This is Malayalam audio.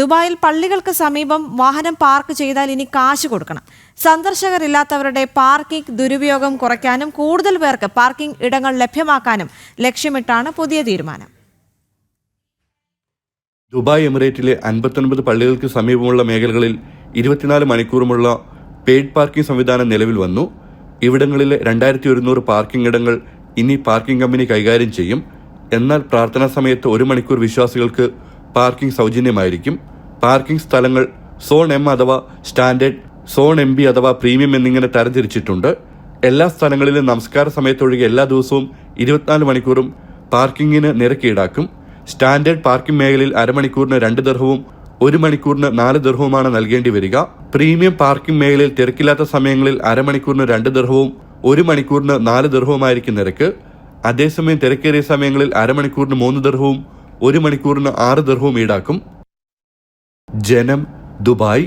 ദുബായിൽ പള്ളികൾക്ക് സമീപം വാഹനം പാർക്ക് ചെയ്താൽ ഇനി കാശ് കൊടുക്കണം. സന്ദർശകരില്ലാത്തവരുടെ പാർക്കിംഗ് ദുരുപയോഗം കുറയ്ക്കാനും കൂടുതൽ പേർക്ക് പാർക്കിംഗ് ഇടങ്ങൾ ലഭ്യമാക്കാനും ലക്ഷ്യമിട്ടാണ് പുതിയ തീരുമാനം. ദുബായ് എമിറേറ്റിലെ അൻപത്തൊൻപത് പള്ളികൾക്ക് സമീപമുള്ള മേഖലകളിൽ ഇരുപത്തിനാല് മണിക്കൂറുമുള്ള പെയ്ഡ് പാർക്കിംഗ് സംവിധാനം നിലവിൽ വന്നു. ഇവിടങ്ങളിലെ രണ്ടായിരത്തി ഒരുന്നൂറ് പാർക്കിംഗ് ഇടങ്ങൾ ഇനി പാർക്കിംഗ് കമ്പനി കൈകാര്യം ചെയ്യും. എന്നാൽ പ്രാർത്ഥനാ സമയത്ത് ഒരു മണിക്കൂർ വിശ്വാസികൾക്ക് പാർക്കിംഗ് സൗജന്യമായിരിക്കും. പാർക്കിംഗ് സ്ഥലങ്ങൾ സോൺ എം അഥവാ സ്റ്റാൻഡേർഡ് സോൺ എം ബി അഥവാ പ്രീമിയം എന്നിങ്ങനെ തരംതിരിച്ചിട്ടുണ്ട്. എല്ലാ സ്ഥലങ്ങളിലും നമസ്കാര സമയത്തൊഴികെ എല്ലാ ദിവസവും ഇരുപത്തിനാല് മണിക്കൂറും പാർക്കിങ്ങിന് നിരക്ക് ഈടാക്കും. സ്റ്റാൻഡേർഡ് പാർക്കിംഗ് മേഖലയിൽ അരമണിക്കൂറിന് രണ്ട് ദർഹവും ഒരു മണിക്കൂറിന് നാല് ദർഹവുമാണ് നൽകേണ്ടി വരിക. പ്രീമിയം പാർക്കിംഗ് മേഖലയിൽ തിരക്കില്ലാത്ത സമയങ്ങളിൽ അരമണിക്കൂറിന് രണ്ട് ദർഹവും ഒരു മണിക്കൂറിന് നാല് ദർഹവുമായിരിക്കും നിരക്ക്. അതേസമയം തിരക്കേറിയ സമയങ്ങളിൽ അരമണിക്കൂറിന് മൂന്ന് ദർഹവും ഒരു മണിക്കൂറിന് ആറ് ദർഹവും ഈടാക്കും. ജനം ദുബായ്